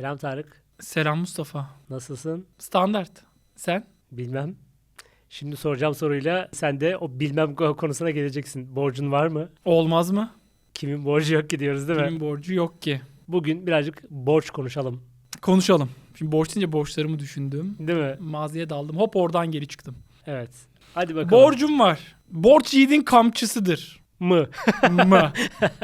Selam Tarık. Selam Mustafa. Nasılsın? Standart. Sen? Bilmem. Şimdi soracağım soruyla sen de o bilmem konusuna geleceksin. Borcun var mı? Olmaz mı? Kimin borcu yok ki diyoruz değil mi? Kimin borcu yok ki. Bugün birazcık borç konuşalım. Konuşalım. Şimdi borç deyince borçlarımı düşündüm. Değil mi? Maziye daldım. Hop oradan geri çıktım. Evet. Hadi bakalım. Borcum var. Borç yiğidin kamçısıdır. Mı? mı?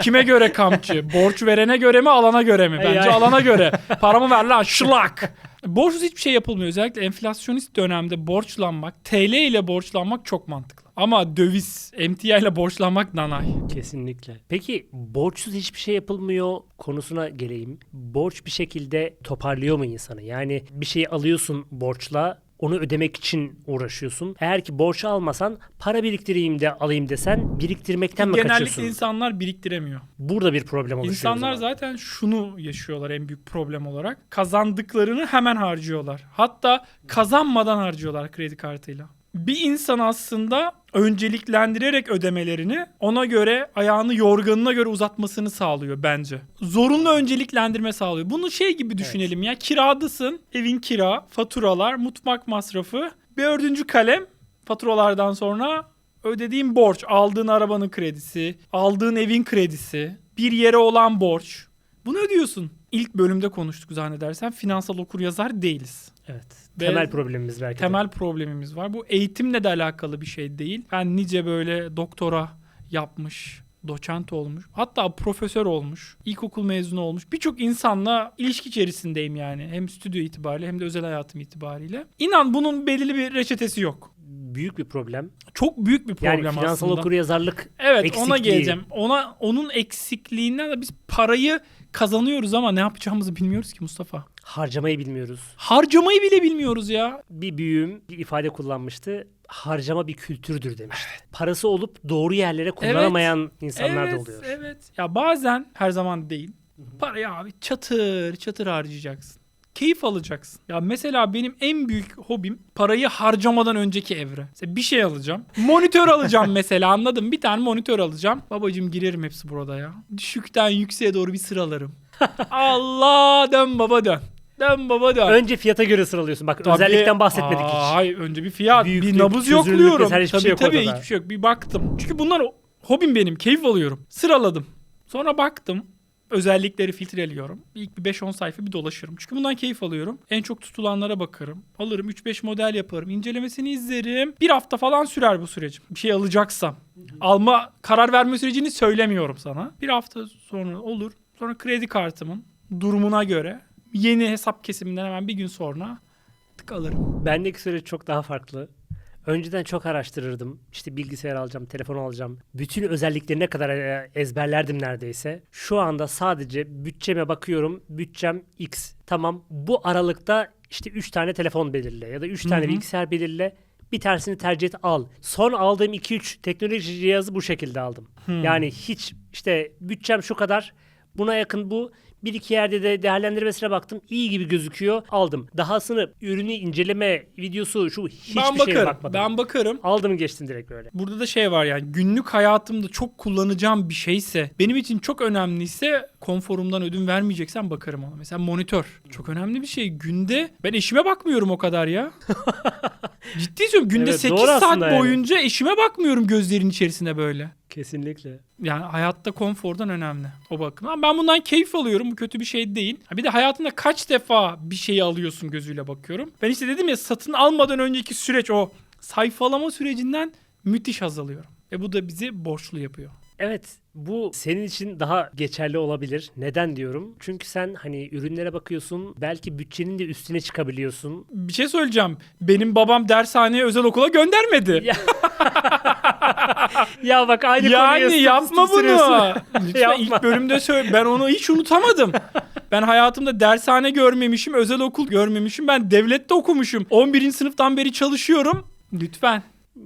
Kime göre kamçı? Borç verene göre mi, alana göre mi? Bence alana göre. Paramı ver lan şılak. Borçsuz hiçbir şey yapılmıyor. Özellikle enflasyonist dönemde borçlanmak, TL ile borçlanmak çok mantıklı. Ama döviz, emtia ile borçlanmak nanay. Kesinlikle. Peki borçsuz hiçbir şey yapılmıyor konusuna geleyim. Borç bir şekilde toparlıyor mu insanı? Yani bir şey alıyorsun borçla onu ödemek için uğraşıyorsun. Eğer ki borç almasan para biriktireyim de alayım desen biriktirmekten mi Genellikle kaçıyorsun? insanlar biriktiremiyor. Burada bir problem oluşuyor. İnsanlar zaten şunu yaşıyorlar en büyük problem olarak. Kazandıklarını hemen harcıyorlar. Hatta kazanmadan harcıyorlar kredi kartıyla. Bir insan aslında önceliklendirerek ödemelerini ona göre ayağını yorganına göre uzatmasını sağlıyor bence. Zorunlu önceliklendirme sağlıyor. Bunu şey gibi düşünelim ya kiradasın evin kira, faturalar, mutfak masrafı, bir dördüncü kalem faturalardan sonra ödediğin borç, aldığın arabanın kredisi, aldığın evin kredisi, bir yere olan borç. Bunu ödüyorsun. İlk bölümde konuştuk zannedersen finansal okur yazar değiliz. Evet. Ve Temel problemimiz belki de. Temel problemimiz var. Bu eğitimle de alakalı bir şey değil. Ben nice böyle doktora yapmış, doçent olmuş, hatta profesör olmuş, ilkokul mezunu olmuş. Birçok insanla ilişki içerisindeyim yani. Hem stüdyo itibariyle hem de özel hayatım itibariyle. İnan bunun belirli bir reçetesi yok. Büyük bir problem. Çok büyük bir problem Yani finansal aslında. okuryazarlık Evet ona eksikliği. geleceğim. Ona onun eksikliğinden de biz parayı kazanıyoruz ama ne yapacağımızı bilmiyoruz ki Mustafa. harcamayı bilmiyoruz. Harcamayı bile bilmiyoruz ya. Bir büyüğüm bir ifade kullanmıştı. Harcama bir kültürdür demişti. Parası olup doğru yerlere kullanamayan insanlar da evet, oluyor. Evet. Ya bazen her zaman değil. Parayı abi çatır çatır harcayacaksın. Keyif alacaksın. Ya mesela benim en büyük hobim parayı harcamadan önceki evre. Mesela bir şey alacağım. Monitör alacağım mesela anladın mı? Bir tane monitör alacağım. Babacım girerim hepsi burada ya. Düşükten yükseğe doğru bir sıralarım. Allah dön baba dön. Dön baba dön. Önce fiyata göre sıralıyorsun. Bak Tabii. özellikten bahsetmedik Aa, hiç. Hayır önce bir fiyat, Büyüklük, bir nabız yokluyorum. hiçbir tabii şey yok tabii hiçbir şey yok. Bir baktım. Çünkü bunlar hobim benim. Keyif alıyorum. Sıraladım. Sonra baktım. Özellikleri filtreliyorum. İlk bir 5-10 sayfa bir dolaşırım. Çünkü bundan keyif alıyorum. En çok tutulanlara bakarım. Alırım 3-5 model yaparım. incelemesini izlerim. Bir hafta falan sürer bu sürecim. Bir şey alacaksam. Alma karar verme sürecini söylemiyorum sana. Bir hafta sonra olur. Sonra kredi kartımın durumuna göre yeni hesap kesiminden hemen bir gün sonra tık alırım. Bendeki süreç çok daha farklı. Önceden çok araştırırdım. İşte bilgisayar alacağım, telefon alacağım. Bütün özelliklerine kadar e, ezberlerdim neredeyse. Şu anda sadece bütçeme bakıyorum. Bütçem X. Tamam bu aralıkta işte 3 tane telefon belirle ya da 3 tane bilgisayar belirle. Bir tanesini tercih et al. Son aldığım 2-3 teknoloji cihazı bu şekilde aldım. Hmm. Yani hiç işte bütçem şu kadar buna yakın bu. Bir iki yerde de değerlendirmesine baktım. İyi gibi gözüküyor. Aldım. Dahasını ürünü inceleme videosu şu hiçbir ben şeye bakarım. bakmadım. Ben bakarım. Aldım geçtim direkt böyle. Burada da şey var yani günlük hayatımda çok kullanacağım bir şeyse benim için çok önemliyse konforumdan ödün vermeyeceksen bakarım ona. Mesela monitör. Çok önemli bir şey. Günde ben eşime bakmıyorum o kadar ya. Ciddi söylüyorum. Günde Evet, 8 doğru saat aslında yani. boyunca eşime bakmıyorum gözlerin içerisinde böyle. Kesinlikle. Yani hayatta konfordan önemli o bakımdan. Ben bundan keyif alıyorum. Bu kötü bir şey değil. Bir de hayatında kaç defa bir şeyi alıyorsun gözüyle bakıyorum. Ben işte dedim ya satın almadan önceki süreç o sayfalama sürecinden müthiş haz alıyorum. Ve bu da bizi borçlu yapıyor. Evet bu senin için daha geçerli olabilir. Neden diyorum? Çünkü sen hani ürünlere bakıyorsun. Belki bütçenin de üstüne çıkabiliyorsun. Bir şey söyleyeceğim. Benim babam dershaneye özel okula göndermedi. Ya- bak aynı konuya yani yapma bunu. sürüyorsun. Lütfen Yapma. ilk bölümde söyle. Ben onu hiç unutamadım. Ben hayatımda dershane görmemişim, özel okul görmemişim. Ben devlette okumuşum. 11. sınıftan beri çalışıyorum. Lütfen.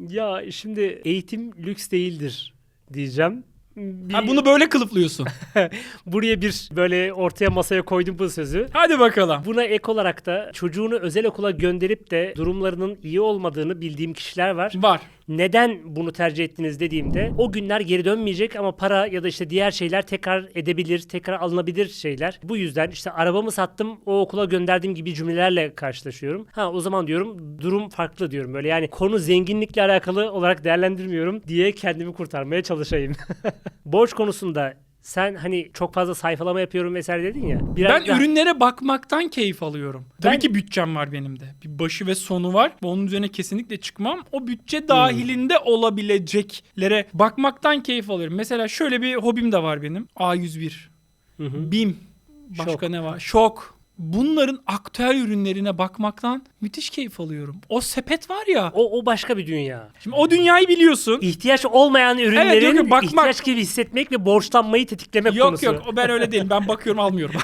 Ya şimdi eğitim lüks değildir diyeceğim. Bir, Ha, bunu böyle kılıflıyorsun. buraya bir böyle ortaya masaya koydum bu sözü. Hadi bakalım. Buna ek olarak da çocuğunu özel okula gönderip de durumlarının iyi olmadığını bildiğim kişiler var. Var. Neden bunu tercih ettiniz dediğimde o günler geri dönmeyecek ama para ya da işte diğer şeyler tekrar edebilir, tekrar alınabilir şeyler. Bu yüzden işte arabamı sattım o okula gönderdiğim gibi cümlelerle karşılaşıyorum. Ha o zaman diyorum durum farklı diyorum. Böyle yani konu zenginlikle alakalı olarak değerlendirmiyorum diye kendimi kurtarmaya çalışayım. Borç konusunda sen hani çok fazla sayfalama yapıyorum vesaire dedin ya. Biraz Ben daha- ürünlere bakmaktan keyif alıyorum. Tabii Ben- ki bütçem var benim de. Bir başı ve sonu var. Onun üzerine kesinlikle çıkmam. O Hmm. bütçe dahilinde olabileceklere bakmaktan keyif alıyorum. Mesela şöyle bir hobim de var benim. A101, Hı hı. BİM, başka Şok. ne var? Şok. Bunların aktüel ürünlerine bakmaktan müthiş keyif alıyorum. O sepet var ya. O, o başka bir dünya. Şimdi o dünyayı biliyorsun. İhtiyaç olmayan ürünlerin yok, yok, bakmak- ihtiyaç gibi hissetmek ve borçlanmayı tetiklemek Yok konusu. yok o ben öyle değilim. Ben bakıyorum almıyorum.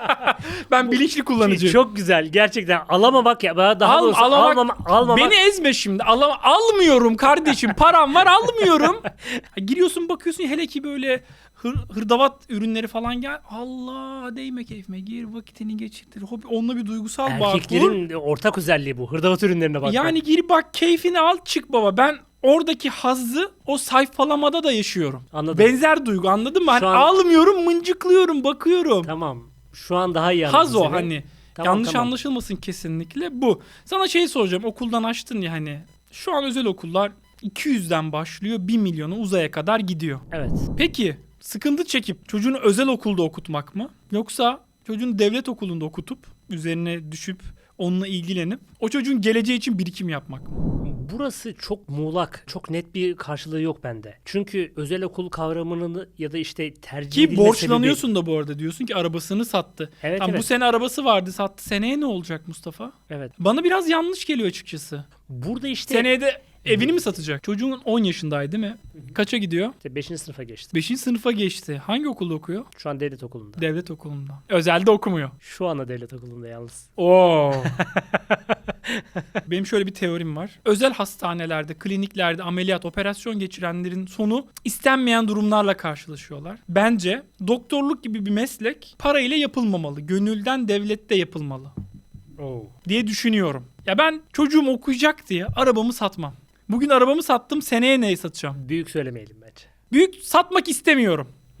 ben bilinçli kullanıcıyım. Çok güzel gerçekten alamamak ya daha Al- doğrusu alamak- almama, almamak Beni ezme şimdi. Ala- almıyorum kardeşim. Param var almıyorum. Giriyorsun bakıyorsun hele ki böyle hır, hırdavat ürünleri falan gel. Allah değme keyfime. Gir vakitini geçirtir. Hobi, onunla bir duygusal bağ kur. erkeklerin ortak özelliği bu hırdavat ürünlerine bakmak. Yani gir bak keyfini al çık baba. Ben oradaki hazzı o sayfalamada da yaşıyorum. Anladım. Benzer duygu anladın mı? Hani an- almıyorum mıncıklıyorum bakıyorum. Tamam. Şu an daha iyi Haz o hani. Tamam, Yanlış tamam. anlaşılmasın kesinlikle bu. Sana şey soracağım. Okuldan açtın ya hani. Şu an özel okullar 200'den başlıyor 1 milyona uzaya kadar gidiyor. Evet. Peki sıkıntı çekip çocuğunu özel okulda okutmak mı? Yoksa çocuğunu devlet okulunda okutup üzerine düşüp onunla ilgilenip o çocuğun geleceği için birikim yapmak mı? Burası çok muğlak, çok net bir karşılığı yok bende. Çünkü özel okul kavramını ya da işte tercih Ki borçlanıyorsun da bu arada diyorsun ki arabasını sattı. Evet, Tamam, Bu evet. sene arabası vardı sattı. Seneye ne olacak Mustafa? sebebi- Evet. Bana biraz yanlış geliyor açıkçası. Burada işte, Seneye de evini mi satacak? Çocuğun 10 yaşındaydı değil mi? Kaça gidiyor? işte 5. sınıfa geçti. 5. sınıfa geçti. Hangi okulda okuyor? Şu an devlet okulunda. Devlet okulunda. Özelde okumuyor. Şu anda devlet okulunda yalnız. Oo. Benim şöyle bir teorim var. Özel hastanelerde, kliniklerde ameliyat, operasyon geçirenlerin sonu istenmeyen durumlarla karşılaşıyorlar. Bence doktorluk gibi bir meslek parayla yapılmamalı. Gönülden devlette yapılmalı Oo. diye düşünüyorum. Ya ben çocuğum okuyacak diye arabamı satmam. Bugün arabamı sattım, seneye neyi satacağım? Büyük söylemeyelim bence. Büyük satmak istemiyorum.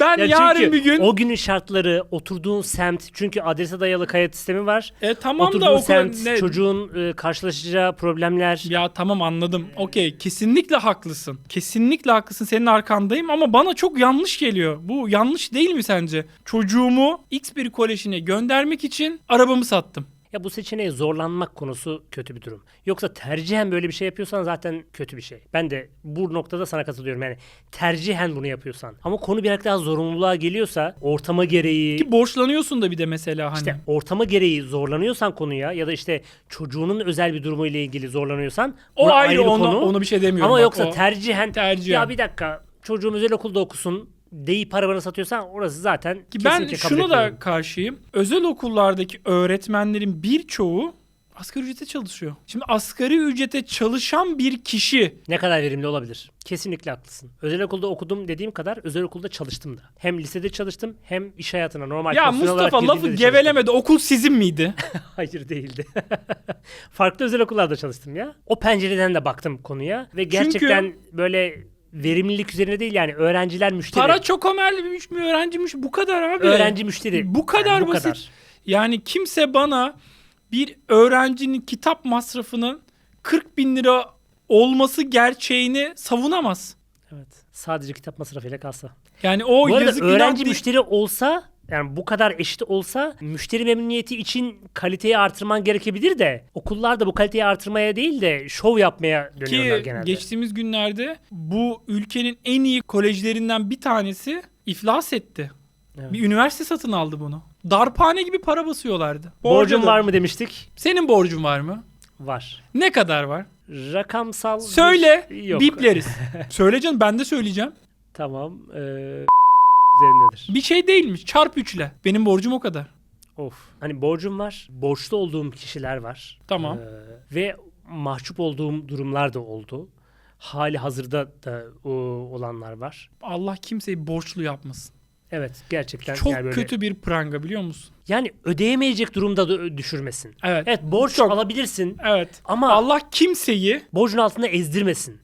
ben Ya yarın bir gün o günün şartları, oturduğun semt, çünkü adrese dayalı kayıt sistemi var. e, tamam oturduğun da okula semt, ne- çocuğun e, karşılaşacağı problemler. Ya tamam anladım. Okey kesinlikle haklısın. Kesinlikle haklısın. Senin arkandayım ama bana çok yanlış geliyor. Bu yanlış değil mi sence? Çocuğumu X bir kolejine göndermek için arabamı sattım. Ya bu seçeneğe zorlanmak konusu kötü bir durum. Yoksa tercihen böyle bir şey yapıyorsan zaten kötü bir şey. Ben de bu noktada sana katılıyorum. Yani tercihen bunu yapıyorsan. Ama konu biraz daha zorunluluğa geliyorsa ortama gereği Ki borçlanıyorsun da bir de mesela hani. işte ortama gereği zorlanıyorsan konuya ya da işte çocuğunun özel bir durumuyla ilgili zorlanıyorsan o ayrı bir onu, konu. onu bir şey demiyorum. Ama bak, yoksa o- tercihen, tercihen. ya bir dakika çocuğum özel okulda okusun deyip arabanı satıyorsan orası zaten Ki ben kesinlikle kabul şunu da etmiyorum. karşıyım. Özel okullardaki öğretmenlerin birçoğu asgari ücrete çalışıyor. Şimdi asgari ücrete çalışan bir kişi Ne kadar verimli olabilir? Kesinlikle haklısın. Özel okulda okudum dediğim kadar özel okulda çalıştım da. Hem lisede çalıştım hem iş hayatına normal ya profesyonel olarak Mustafa lafı girdiğimde de çalıştım. gevelemedi. Okul sizin miydi? Hayır değildi. Farklı özel okullarda çalıştım ya. O pencereden de baktım konuya ve gerçekten böyle verimlilik üzerine değil yani öğrenciler müşteri. Para çok ömerliymiş mi öğrenciymiş bu kadar abi. öğrenci müşteri. Bu kadar Yani bu basit. kadar. Yani kimse bana bir öğrencinin kitap masrafının 40 bin lira olması gerçeğini savunamaz. Evet. Sadece kitap masrafıyla kalsa. Yani o Bu arada yazık öğrenci müşteri olsa yani bu kadar eşit olsa müşteri memnuniyeti için kaliteyi artırman gerekebilir de okullar da bu kaliteyi artırmaya değil de şov yapmaya dönüyorlar Ki genelde. geçtiğimiz günlerde bu ülkenin en iyi kolejlerinden bir tanesi iflas etti. Evet. Bir üniversite satın aldı bunu. Darphane gibi para basıyorlardı. Borcun Borcu- var mı demiştik? Senin borcun var mı? Var. Ne kadar var? Rakamsal Söyle, Yok. bipleriz. Söyle canım ben de söyleyeceğim. Tamam. Ee, üzerindedir. Bir şey değilmiş. Çarp üçle. Benim borcum o kadar. Of. Hani borcum var. Borçlu olduğum kişiler var. Tamam. Ee, ve mahcup olduğum durumlar da oldu. Hali hazırda da o, olanlar var. Allah kimseyi borçlu yapmasın. Evet gerçekten. Çok yani böyle- kötü bir pranga biliyor musun? Yani ödeyemeyecek durumda da düşürmesin. Evet. Evet borç Çok- alabilirsin Evet. ama Allah kimseyi borcun altında ezdirmesin.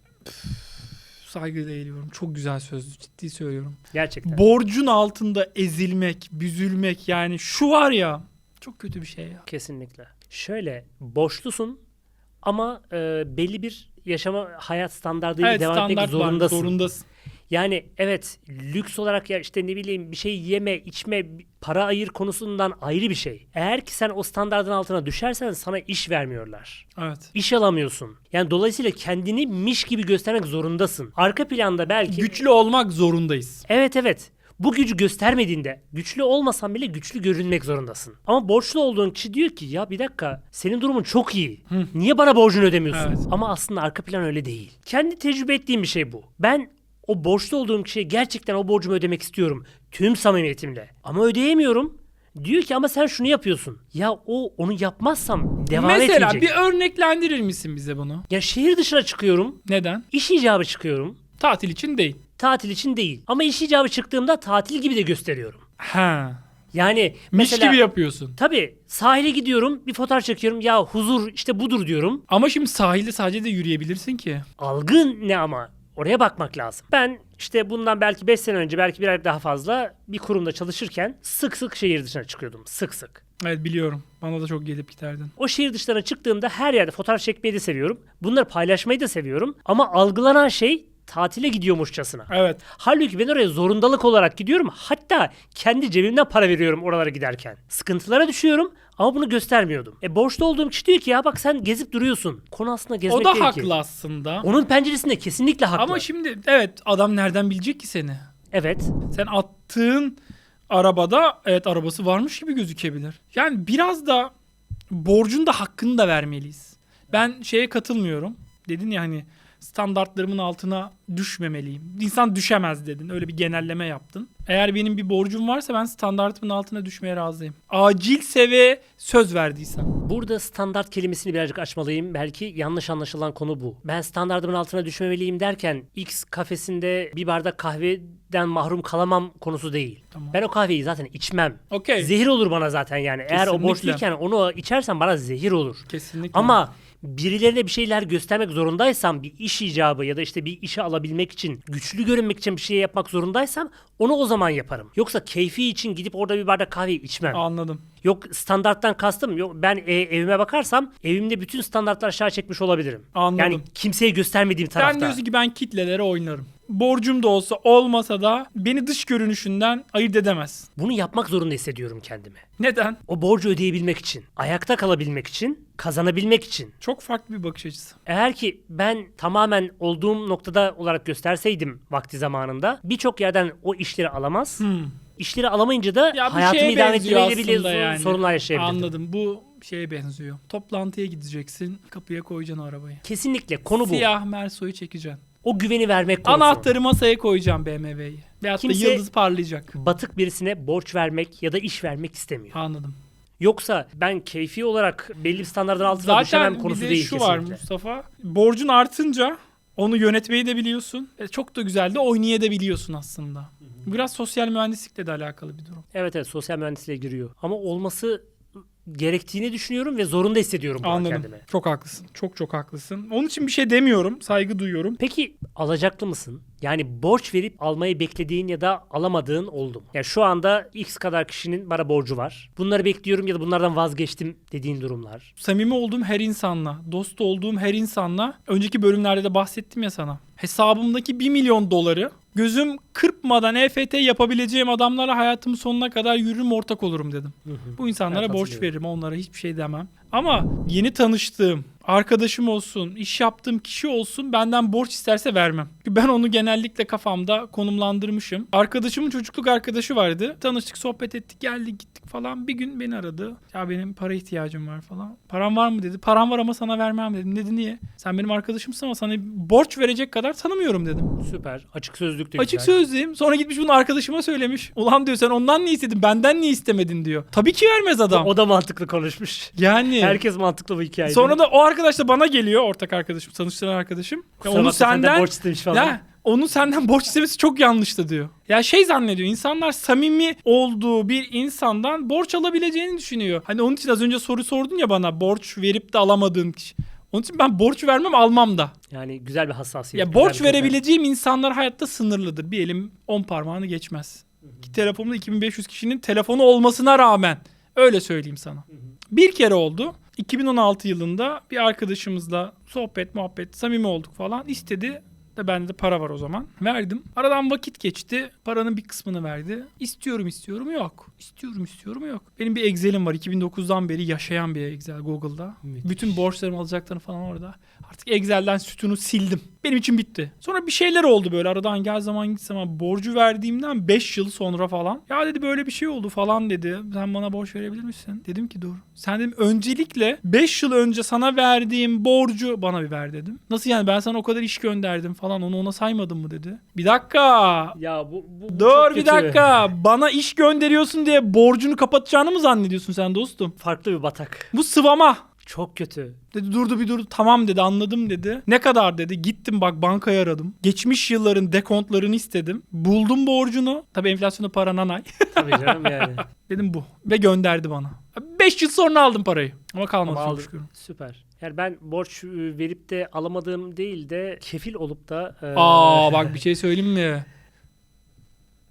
Saygıyla eğiliyorum. Çok güzel söz. Ciddi söylüyorum. Gerçekten. Borcun altında ezilmek, büzülmek yani şu var ya çok kötü bir şey ya. Kesinlikle. Şöyle borçlusun ama e, belli bir yaşama hayat standartıyla Evet devam etmek standart var. zorundasın. Yani evet lüks olarak ya işte ne bileyim bir şey yeme, içme, para ayır konusundan ayrı bir şey. Eğer ki sen o standardın altına düşersen sana iş vermiyorlar. Evet. İş alamıyorsun. Yani dolayısıyla kendini miş gibi göstermek zorundasın. Arka planda belki Güçlü olmak zorundayız. Evet evet. Bu gücü göstermediğinde güçlü olmasan bile güçlü görünmek zorundasın. Ama borçlu olduğun kişi diyor ki ya bir dakika senin durumun çok iyi. Niye bana borcunu ödemiyorsun? Evet. Ama aslında arka plan öyle değil. Kendi tecrübe ettiğim bir şey bu. Ben o borçlu olduğum kişiye gerçekten o borcumu ödemek istiyorum. Tüm samimiyetimle. Ama ödeyemiyorum. Diyor ki ama sen şunu yapıyorsun. Ya o onu yapmazsam devam Mesela etmeyecek. bir örneklendirir misin bize bunu? Ya şehir dışına çıkıyorum. Neden? iş icabı çıkıyorum. Tatil için değil. Tatil için değil. Ama iş icabı çıktığımda tatil gibi de gösteriyorum. Ha. Yani Miş mesela gibi yapıyorsun. tabii sahile gidiyorum bir fotoğraf çekiyorum ya huzur işte budur diyorum. Ama şimdi sahilde sadece de yürüyebilirsin ki. Algı ne ama oraya bakmak lazım. Ben işte bundan belki 5 sene önce belki bir ay daha fazla bir kurumda çalışırken sık sık şehir dışına çıkıyordum. Sık sık. Evet biliyorum. Bana da çok gelip giderdin. O şehir dışlarına çıktığımda her yerde fotoğraf çekmeyi de seviyorum. Bunları paylaşmayı da seviyorum. Ama algılanan şey tatile gidiyormuşçasına. Evet. Halbuki ben oraya zorundalık olarak gidiyorum. Hatta kendi cebimden para veriyorum oralara giderken. Sıkıntılara düşüyorum ama bunu göstermiyordum. E borçlu olduğum kişi diyor ki ya bak sen gezip duruyorsun. Konu aslında gezmek O da değil haklı ki. aslında. Onun penceresinde kesinlikle haklı. Ama şimdi evet adam nereden bilecek ki seni? Evet. Sen attığın arabada evet arabası varmış gibi gözükebilir. Yani biraz da borcun da hakkını da vermeliyiz. Ben şeye katılmıyorum. Dedin ya hani standartlarımın altına düşmemeliyim. İnsan düşemez dedin. Öyle bir genelleme yaptın. Eğer benim bir borcum varsa ben standartımın altına düşmeye razıyım. Acilse ve söz verdiysem. Burada standart kelimesini birazcık açmalıyım. Belki yanlış anlaşılan konu bu. Ben standartımın altına düşmemeliyim derken X kafesinde bir bardak kahveden mahrum kalamam konusu değil. Tamam. Ben o kahveyi zaten içmem. Okey. Zehir olur bana zaten yani. Eğer o Kesinlikle. borçluyken onu içersen bana zehir olur. Kesinlikle. Ama birilerine bir şeyler göstermek zorundaysam bir iş icabı ya da işte bir işe alabilmek için güçlü görünmek için bir şey yapmak zorundaysam onu o zaman yaparım. Yoksa keyfi için gidip orada bir bardak kahve içmem. anladım. Yok standarttan kastım yok ben e, evime bakarsam evimde bütün standartlar aşağı çekmiş olabilirim. Anladım. Yani kimseye göstermediğim Sen tarafta. diyorsun ki ben kitlelere oynarım. Borcum da olsa olmasa da beni dış görünüşünden ayırt edemez. Bunu yapmak zorunda hissediyorum kendimi. Neden? O borcu ödeyebilmek için, ayakta kalabilmek için, kazanabilmek için. Çok farklı bir bakış açısı. Eğer ki ben tamamen olduğum noktada olarak gösterseydim vakti zamanında birçok yerden o işleri alamaz. Hmm. İşleri alamayınca da Ya hayatımı idame ettirmeyle bile yani. sorunlar yaşayabilirdim. Anladım. Bu şeye benziyor. Toplantıya gideceksin. Kapıya koyacaksın arabayı. Kesinlikle konu bu. Siyah Merso'yu çekeceksin. O güveni vermek konusu. Anahtarı masaya koyacağım BMW'yi. Veyahut da Kimse- yıldız parlayacak. Batık birisine borç vermek ya da iş vermek istemiyor. Anladım. Yoksa ben keyfi olarak belli bir standartın altına düşemem Zaten bir konusu de değil şu kesinlikle. var Mustafa. Borcun artınca onu yönetmeyi de biliyorsun. E, çok da güzel de oynayabiliyorsun aslında. Biraz sosyal mühendislikle de alakalı bir durum. Evet evet sosyal mühendisliğe giriyor. Ama olması gerektiğini düşünüyorum ve zorunda hissediyorum bunu Anladım. kendime. Çok haklısın. Çok çok haklısın. Onun için bir şey demiyorum. Saygı duyuyorum. Peki alacaklı mısın? Yani borç verip almayı beklediğin ya da alamadığın oldu mu? Yani şu anda X kadar kişinin bana borcu var. Bunları bekliyorum ya da bunlardan vazgeçtim dediğin durumlar. Samimi olduğum her insanla, dost olduğum her insanla önceki bölümlerde de bahsettim ya sana. Hesabımdaki 1 milyon doları gözüm kırpmadan EFT yapabileceğim adamlara hayatımın sonuna kadar yürürüm ortak olurum dedim. Bu insanlara Evet, borç veririm, onlara hiçbir şey demem. Ama yeni tanıştığım, arkadaşım olsun, iş yaptığım kişi olsun benden borç isterse vermem. Çünkü ben onu genellikle kafamda konumlandırmışım. Arkadaşımın çocukluk arkadaşı vardı. Tanıştık, sohbet ettik, geldik, gittik falan. Bir gün beni aradı. Ya benim para ihtiyacım var falan. Param var mı dedi. Param var ama sana vermem dedim. Dedi niye? Sen benim arkadaşımsın ama sana borç verecek kadar tanımıyorum dedim. Süper. Açık sözlük de Açık güzel. Sözlüyüm. Sonra gitmiş bunu arkadaşıma söylemiş. Ulan diyor sen ondan niye istedin? Benden niye istemedin diyor. Tabii ki vermez adam. O da mantıklı konuşmuş. yani. Herkes mantıklı bu hikayede. Sonra da o arkadaş da bana geliyor. Ortak arkadaşım, tanıştıran arkadaşım. Ya onu senden borç istemiş falan. ya Onun senden borç istemesi çok yanlıştı diyor. Ya şey zannediyor. insanlar samimi olduğu bir insandan borç alabileceğini düşünüyor. Hani onun için az önce soru sordun ya bana borç verip de alamadığın kişi. Onun için ben borç vermem almam da. Yani güzel bir hassasiyet. Ya güzel borç bir kriter. verebileceğim insanlar hayatta sınırlıdır. Bir elim 10 parmağını geçmez. Ki telefonumda 2500 kişinin telefonu olmasına rağmen öyle söyleyeyim sana. Bir kere oldu. 2016 yılında bir arkadaşımızla sohbet muhabbet samimi olduk falan istedi de bende de para var o zaman. Verdim. Aradan vakit geçti. Paranın bir kısmını verdi. İstiyorum istiyorum yok. İstiyorum istiyorum yok. Benim bir Excel'im var 2009'dan beri yaşayan bir Excel Google'da. Müthiş. Bütün borçlarımı alacaklarını falan orada. Artık Excel'den sütunu sildim. Benim için bitti. Sonra bir şeyler oldu böyle aradan gel zaman git zaman borcu verdiğimden 5 yıl sonra falan. Ya dedi böyle bir şey oldu falan dedi. Sen bana borç verebilir misin? Dedim ki dur. Sen dedim öncelikle 5 yıl önce sana verdiğim borcu bana bir ver dedim. Nasıl yani ben sana o kadar iş gönderdim falan onu ona saymadın mı dedi. Bir dakika. Ya bu, bu, bu Dur bir dakika. Bana iş gönderiyorsun diye borcunu kapatacağını mı zannediyorsun sen dostum? Farklı bir batak. Bu sıvama. Çok kötü. Dedi durdu bir durdu. Tamam dedi anladım dedi. Ne kadar dedi. Gittim bak bankayı aradım. Geçmiş yılların dekontlarını istedim. Buldum borcunu. Tabii enflasyonda para nanay. Tabii canım yani. Dedim bu. Ve gönderdi bana. 5 yıl sonra aldım parayı. Ama kalmadı Ama çok şükür. Süper. Yani ben borç e, verip de alamadığım değil de kefil olup da e, Aa bak bir şey söyleyeyim mi?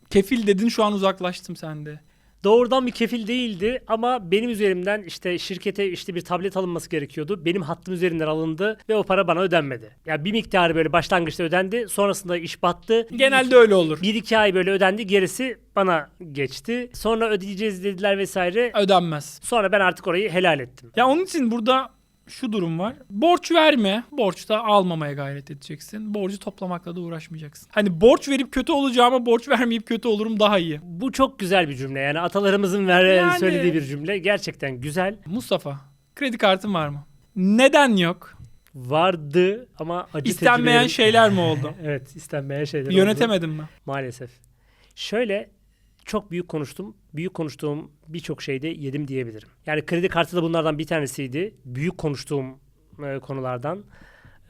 Kefil dedin şu an uzaklaştım sende. Doğrudan bir kefil değildi ama benim üzerimden işte şirkete işte bir tablet alınması gerekiyordu. Benim hattım üzerinden alındı ve o para bana ödenmedi. Ya bir miktarı böyle başlangıçta ödendi. Sonrasında iş battı. Genelde öyle olur. bir iki ay böyle ödendi. Gerisi bana geçti. Sonra ödeyeceğiz dediler vesaire. Ödenmez. Sonra ben artık orayı helal ettim. Ya onun için burada şu durum var. Borç verme. Borç da almamaya gayret edeceksin. Borcu toplamakla da uğraşmayacaksın. Hani borç verip kötü olacağıma borç vermeyip kötü olurum daha iyi. Bu çok güzel bir cümle. Yani atalarımızın ver Yani- söylediği bir cümle. Gerçekten güzel. Mustafa, kredi kartın var mı? Neden yok? Vardı ama acı İstenmeyen tecrübelerim- şeyler mi oldu? evet istenmeyen şeyler oldu. Yönetemedin mi? Maalesef. Şöyle çok büyük konuştum. Büyük konuştuğum birçok şeyde yedim diyebilirim. Yani kredi kartı da bunlardan bir tanesiydi. Büyük konuştuğum e, konulardan.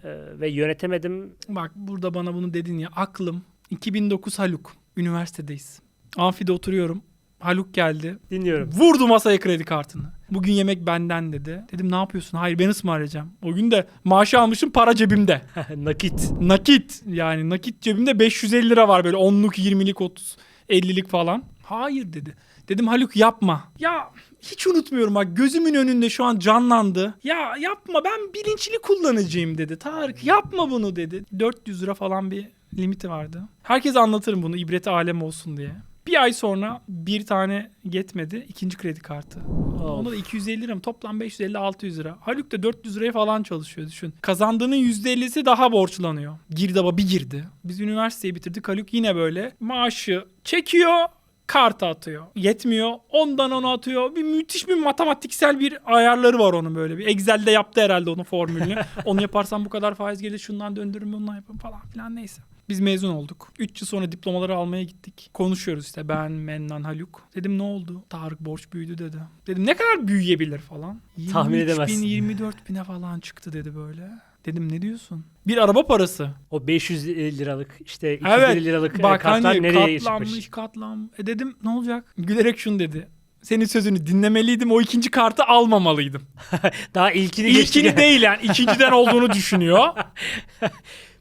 E, ve yönetemedim. Bak burada bana bunu dedin ya aklım 2009 Haluk. Üniversitedeyiz. Amfide oturuyorum. Haluk geldi. Dinliyorum. Vurdu masaya kredi kartını. Bugün yemek benden dedi. Dedim ne yapıyorsun? Hayır ben ısmarlayacağım. O gün de maaşı almışım para cebimde. Nakit. Nakit yani nakit cebimde 550 lira var böyle 10'luk 20'lik 30 50'lik falan. Hayır dedi. Dedim Haluk yapma. Ya hiç unutmuyorum bak gözümün önünde şu an canlandı. Ya yapma ben bilinçli kullanıcıyım dedi. Tarık yapma bunu dedi. 400 lira falan bir limiti vardı. Herkese anlatırım bunu ibreti alem olsun diye. Bir ay sonra bir tane yetmedi. ikinci kredi kartı. Onda da 250 lira mı? Toplam 550-600 lira. Haluk da 400 liraya falan çalışıyor düşün. Kazandığının %50'si daha borçlanıyor. Girdaba bir girdi. Biz üniversiteyi bitirdik. Haluk yine böyle maaşı çekiyor karta atıyor. Yetmiyor. Ondan ona atıyor. Bir müthiş bir matematiksel bir ayarları var onun böyle. Bir Excel'de yaptı herhalde onun formülünü. onu yaparsam bu kadar faiz gelir şundan döndürürüm bundan yaparım falan filan neyse. Biz mezun olduk. 3 yıl sonra diplomaları almaya gittik. Konuşuyoruz işte ben, Mennan, Haluk. Dedim ne oldu? Tarık borç büyüdü dedi. Dedim ne kadar büyüyebilir falan. Tahmin 23 edemezsin. bin 24 bine falan çıktı dedi böyle. Dedim ne diyorsun? Bir araba parası. O 500 liralık işte 250 Evet. liralık e, Bak kartlar hani nereye katlanmış çıkmış? katlanmış. E dedim ne olacak? Gülerek şunu dedi. Senin sözünü dinlemeliydim. O ikinci kartı almamalıydım. Daha ilkini geçti. İlkini değil yani. ikinciden olduğunu düşünüyor.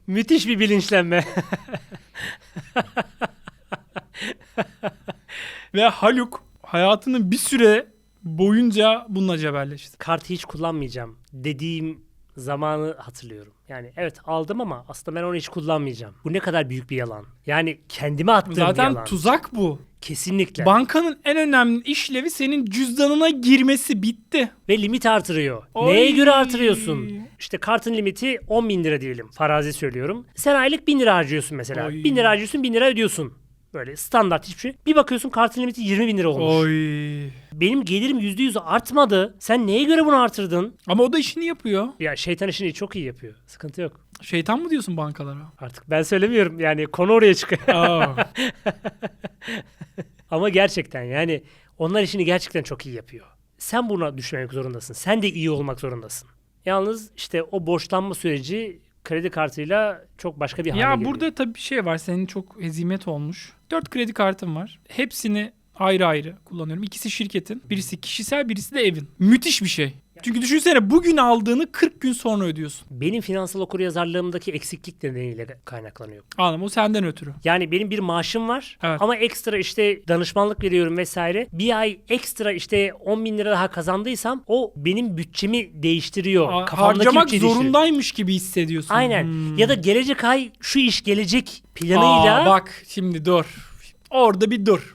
Müthiş bir bilinçlenme. Ve Haluk hayatının bir süre boyunca bununla cebelleşti. Kartı hiç kullanmayacağım dediğim zamanı hatırlıyorum. Yani evet aldım ama aslında ben onu hiç kullanmayacağım. Bu ne kadar büyük bir yalan. Yani kendime attığım bir Zaten yalan. tuzak bu. Kesinlikle. Bankanın en önemli işlevi senin cüzdanına girmesi bitti. Ve limit artırıyor. Oy. Neye göre artırıyorsun? İşte kartın limiti 10 bin lira diyelim. Farazi söylüyorum. Sen aylık 1000 lira harcıyorsun mesela. Oy. 1000 lira harcıyorsun 1000 lira ödüyorsun. Böyle standart hiçbir şey. Bir bakıyorsun kartın limiti 20 bin lira olmuş. Oy. Benim gelirim %100 artmadı. Sen neye göre bunu artırdın? Ama o da işini yapıyor. Ya şeytan işini çok iyi yapıyor. Sıkıntı yok. Şeytan mı diyorsun bankalara? Artık ben söylemiyorum. Yani konu oraya çıkıyor. Ama gerçekten yani onlar işini gerçekten çok iyi yapıyor. Sen buna düşmemek zorundasın. Sen de iyi olmak zorundasın. Yalnız işte o borçlanma süreci kredi kartıyla çok başka bir hale Ya geliyor. burada tabii bir şey var. Senin çok hezimet olmuş. 4 kredi kartın var. Hepsini ayrı ayrı kullanıyorum. İkisi şirketin. Birisi kişisel, birisi de evin. Müthiş bir şey. Çünkü düşünsene bugün aldığını 40 gün sonra ödüyorsun. benim finansal okuryazarlığımdaki eksiklik nedeniyle kaynaklanıyor. Anladım o senden ötürü. Yani benim bir maaşım var Evet. ama ekstra işte danışmanlık veriyorum vesaire. Bir ay ekstra işte 10 bin lira daha kazandıysam o benim bütçemi değiştiriyor. A- Kafamdaki harcamak bütçeyi değiştiriyor. zorundaymış gibi hissediyorsun. Aynen. Hmm. Ya da gelecek ay şu iş gelecek planıyla Aa, bak şimdi dur. Orada bir dur.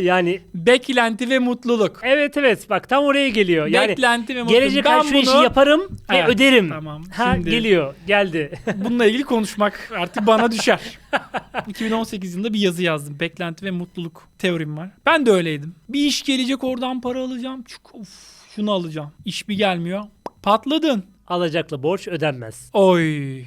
Yani Beklenti ve mutluluk. evet evet bak tam oraya geliyor. Yani Beklenti ve mutluluk. gelecek Ben şu işi bunu- yaparım ve Evet, öderim. tamam. Ha Şimdi- geliyor. Geldi. Bununla ilgili konuşmak artık bana düşer. 2018 yılında bir yazı yazdım. Beklenti ve mutluluk teorim var. Ben de öyleydim. Bir iş gelecek oradan para alacağım. Çuk, of, şunu alacağım. İş bir gelmiyor. Patladın. Alacaklı borç ödenmez. Oy.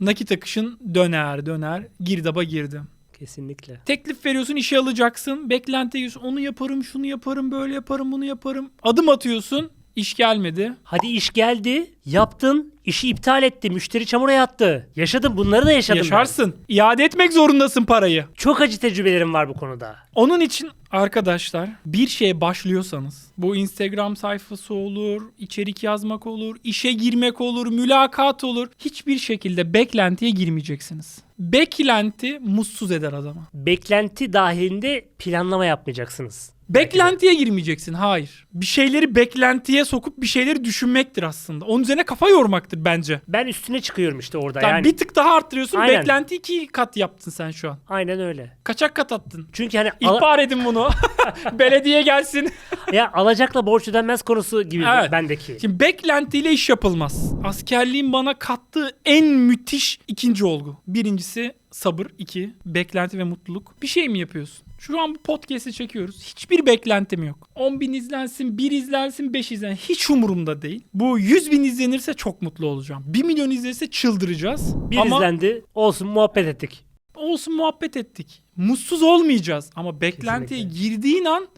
Nakit akışın döner döner. Girdaba girdim. Kesinlikle. Teklif veriyorsun işe alacaksın. Beklenti. Onu yaparım şunu yaparım böyle yaparım bunu yaparım. Adım atıyorsun. İş gelmedi. Hadi iş geldi, yaptın, işi iptal etti, müşteri çamura yattı. Yaşadım, bunları da yaşadım. ben. Yaşarsın. İade etmek zorundasın parayı. Çok acı tecrübelerim var bu konuda. Onun için arkadaşlar bir şeye başlıyorsanız bu Instagram sayfası olur, içerik yazmak olur, işe girmek olur, mülakat olur. Hiçbir şekilde beklentiye girmeyeceksiniz. Beklenti mutsuz eder adamı. Beklenti dahilinde planlama yapmayacaksınız. Beklentiye girmeyeceksin. Hayır. Bir şeyleri beklentiye sokup bir şeyleri düşünmektir aslında. Onun üzerine kafa yormaktır bence. Ben üstüne çıkıyorum işte orada Tamam, yani. bir tık daha arttırıyorsun. Aynen. Beklenti iki kat yaptın sen şu an. Aynen öyle. Kaçak kat attın. Çünkü hani ala- İhbar edin bunu. Belediye gelsin. ya alacakla borç ödenmez konusu gibi Evet. bendeki. Şimdi beklentiyle iş yapılmaz. Askerliğin bana kattığı en müthiş ikinci olgu. Birincisi sabır. iki beklenti ve mutluluk. Bir şey mi yapıyorsun? Şu an bu podcast'i çekiyoruz. Hiçbir beklentim yok. 10 bin izlensin, 1 izlensin, 5 izlensin. Hiç umurumda değil. Bu 100 bin izlenirse çok mutlu olacağım. 1 milyon izlenirse çıldıracağız. Bir Ama izlendi, olsun muhabbet ettik. olsun muhabbet ettik. Mutsuz olmayacağız. Ama beklentiye Kesinlikle. girdiğin an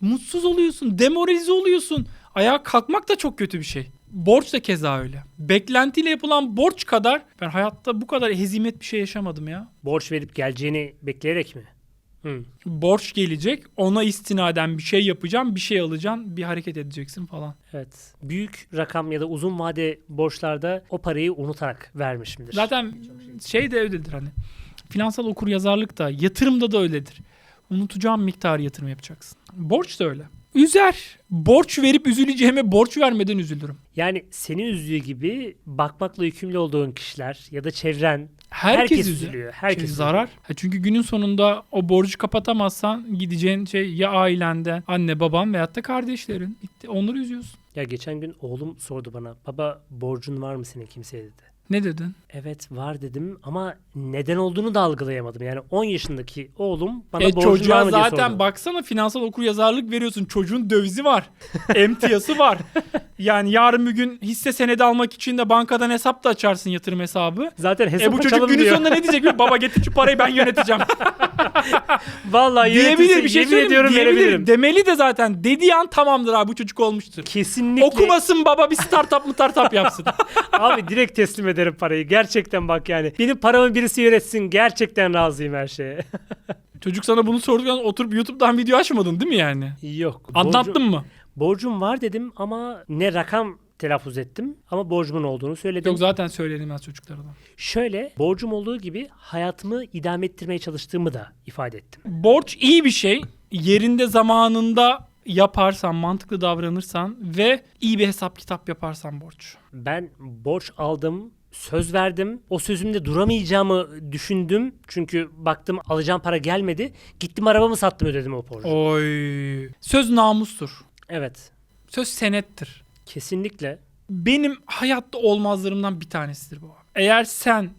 mutsuz oluyorsun. Demoralize oluyorsun. Ayağa kalkmak da çok kötü bir şey. Borç da keza öyle. Beklentiyle yapılan borç kadar ben hayatta bu kadar hezimet bir şey yaşamadım ya. Borç verip geleceğini bekleyerek mi? Hı. Borç gelecek, ona istinaden bir şey yapacağım, bir şey alacaksın, bir hareket edeceksin falan. Evet. Büyük rakam ya da uzun vade borçlarda o parayı unutarak vermişimdir. Zaten şey de öyledir hani. Finansal okur yazarlık da, yatırımda da öyledir. Unutacağın miktarı yatırım yapacaksın. Borç da öyle. Üzer. Borç verip üzüleceğime borç vermeden üzülürüm. Yani seni üzdüğü gibi bakmakla yükümlü olduğun kişiler ya da çevren Herkes, herkes, üzülüyor. üzülüyor. Şey, Herkes zarar. Ha, çünkü günün sonunda o borcu kapatamazsan gideceğin şey ya ailende, anne baban veyahut da kardeşlerin. Bitti. Onları üzüyorsun. Ya geçen gün oğlum sordu bana. Baba borcun var mı senin kimseye dedi. Ne dedin? Evet var dedim ama neden olduğunu da algılayamadım. Yani 10 yaşındaki oğlum bana E, borcun var çocuğa mı diye zaten sordu. baksana finansal okur yazarlık veriyorsun. Çocuğun dövizi var. Emtiyası var. Yani yarın bir gün hisse senedi almak için de bankadan hesap da açarsın yatırım hesabı. Zaten hesap E bu çocuk günün diyor. sonunda ne diyecek? Baba getir şu parayı ben yöneteceğim. Vallahi diyebilir bir şey yemin ediyorum Diyebilir. verebilirim. Demeli de zaten. Dediği an tamamdır abi bu çocuk olmuştur. Kesinlikle. Okumasın baba bir startup mı startup yapsın. Abi direkt teslim ederim parayı. Gerçekten bak yani. Benim paramı birisi yönetsin. Gerçekten razıyım her şeye. Çocuk sana bunu sorduktan oturup YouTube'dan video açmadın değil mi yani? Yok. Anlattın borcum, mı? Borcum var dedim ama ne rakam telaffuz ettim ama borcumun olduğunu söyledim. Yok zaten söyledim az çocuklara da. Şöyle borcum olduğu gibi hayatımı idame ettirmeye çalıştığımı da ifade ettim. Borç iyi bir şey. Yerinde zamanında yaparsan, mantıklı davranırsan ve iyi bir hesap kitap yaparsan borç. Ben borç aldım, söz verdim. O sözümde duramayacağımı düşündüm. Çünkü baktım alacağım para gelmedi. Gittim arabamı sattım ödedim o borcu. Oy. Söz namustur. Evet. Söz senettir. Kesinlikle. Benim hayatta olmazlarımdan bir tanesidir bu. Eğer sen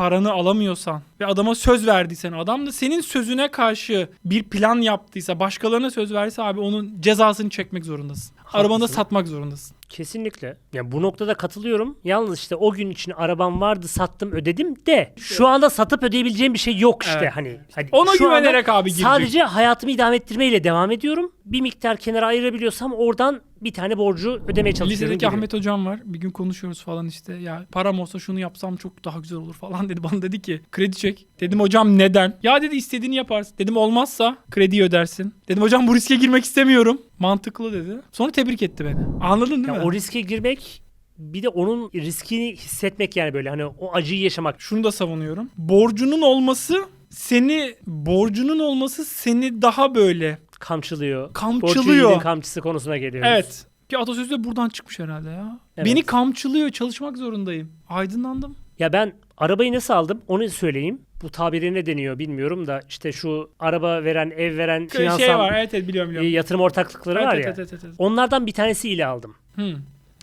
paranı alamıyorsan ve adama söz verdiysen adam da senin sözüne karşı bir plan yaptıysa başkalarına söz verdiyse abi onun cezasını çekmek zorundasın. Arabanı da Haklısın. satmak zorundasın. Kesinlikle. Ya bu noktada katılıyorum. Yalnız işte o gün için arabam vardı, sattım, ödedim de şu anda satıp ödeyebileceğim bir şey yok işte Evet. hani. hani Ona şu anda güvenerek abi girecek. Sadece hayatımı idame ettirmeyle devam ediyorum. Bir miktar kenara ayırabiliyorsam oradan bir tane borcu ödemeye çalışıyorum Lisedeki gibi. Ahmet hocam var. Bir gün konuşuyoruz falan işte. Ya param olsa şunu yapsam çok daha güzel olur falan dedi. Bana dedi ki kredi çek. Dedim hocam neden? Ya dedi istediğini yaparsın. Dedim olmazsa krediyi ödersin. Dedim hocam bu riske girmek istemiyorum. Mantıklı dedi. Sonra tebrik etti beni. Anladın değil Ya mi? o riske girmek bir de onun riskini hissetmek yani böyle hani o acıyı yaşamak. Şunu da savunuyorum. Borcunun olması seni borcunun olması seni daha böyle Kamçılıyor. Kamçılıyor. Borç kamçısı konusuna geliyoruz. evet. Bir atasözü de buradan çıkmış herhalde ya. Evet. Beni kamçılıyor, çalışmak zorundayım. Aydınlandım. Ya ben arabayı nasıl aldım onu söyleyeyim. Bu tabiri ne deniyor bilmiyorum da işte şu araba veren, ev veren finansal Şey var, evet evet biliyorum e, biliyorum. yatırım ortaklıkları Evet, var evet, ya. evet, evet, evet. Onlardan bir tanesiyle aldım. Hmm.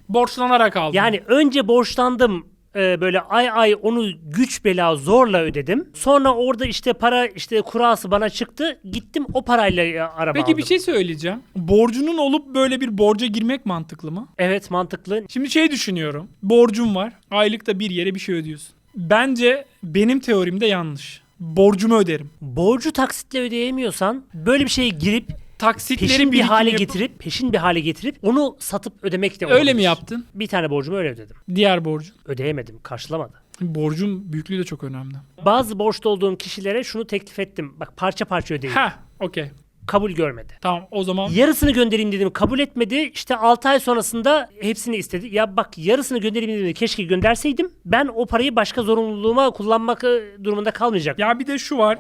Borçlanarak aldım. Yani önce borçlandım e, böyle ay ay onu güç bela zorla ödedim. Sonra orada işte para işte kurası bana çıktı. Gittim o parayla e, araba Peki aldım. bir şey söyleyeceğim. Borcunun olup böyle bir borca girmek mantıklı mı? Evet mantıklı. Şimdi şey düşünüyorum. Borcum var. Aylıkta bir yere bir şey ödüyorsun. Bence benim teorimde yanlış. Borcumu öderim. Borcu taksitle ödeyemiyorsan böyle bir şeye girip Taksitleri peşin bir hale yapıp- getirip peşin bir hale getirip onu satıp ödemek de Öyle mi olabilir. yaptın? Bir tane borcumu öyle ödedim. Diğer borcun. Ödeyemedim, karşılamadı. Borcun büyüklüğü de çok önemli. Bazı borçlu olduğum kişilere şunu teklif ettim. Bak parça parça ödeyin. Ha, okey. Kabul görmedi. Tamam o zaman Yarısını göndereyim dedim kabul etmedi. İşte 6 ay sonrasında hepsini istedi. Ya bak yarısını göndereyim dedim. Keşke gönderseydim. Ben o parayı başka zorunluluğuma kullanmak e, durumunda kalmayacak. ya bir de şu var.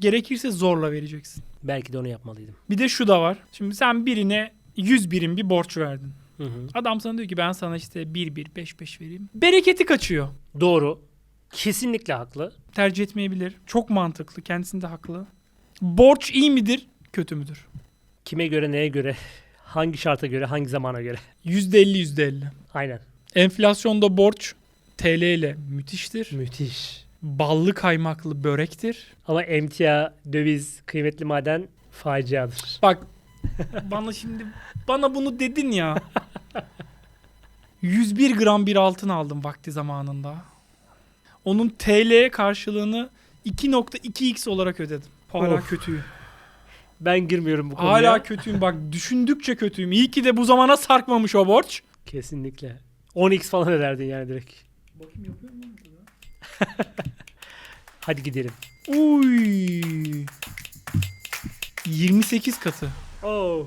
Gerekirse zorla vereceksin. Belki de onu yapmalıydım. Bir de şu da var. Şimdi sen birine 100 birim bir borç verdin. Hı hı. Adam sana diyor ki ben sana işte 1 1 5 5 vereyim. Bereketi kaçıyor. Doğru. Kesinlikle haklı. Tercih etmeyebilir. Çok mantıklı. Kendisinde haklı. Borç iyi midir? Kötü müdür? Kime göre, neye göre, hangi şarta göre, hangi zamana göre. %50 %50. Aynen. Enflasyonda borç TL ile müthiştir. Müthiş. Ballı kaymaklı börektir. Ama emtia, döviz, kıymetli maden faciadır. Bak bana şimdi bana bunu dedin ya. 101 gram bir altın aldım vakti zamanında. Onun TL karşılığını 2.2x olarak ödedim. Hala Of. kötüyüm. Ben girmiyorum bu konuya. Hala kötüyüm bak düşündükçe kötüyüm. İyi ki de bu zamana sarkmamış o borç. Kesinlikle. 10x falan öderdin yani direkt. Bakayım yapıyor mu? Hadi gidelim. Uy. 28 katı. Oh.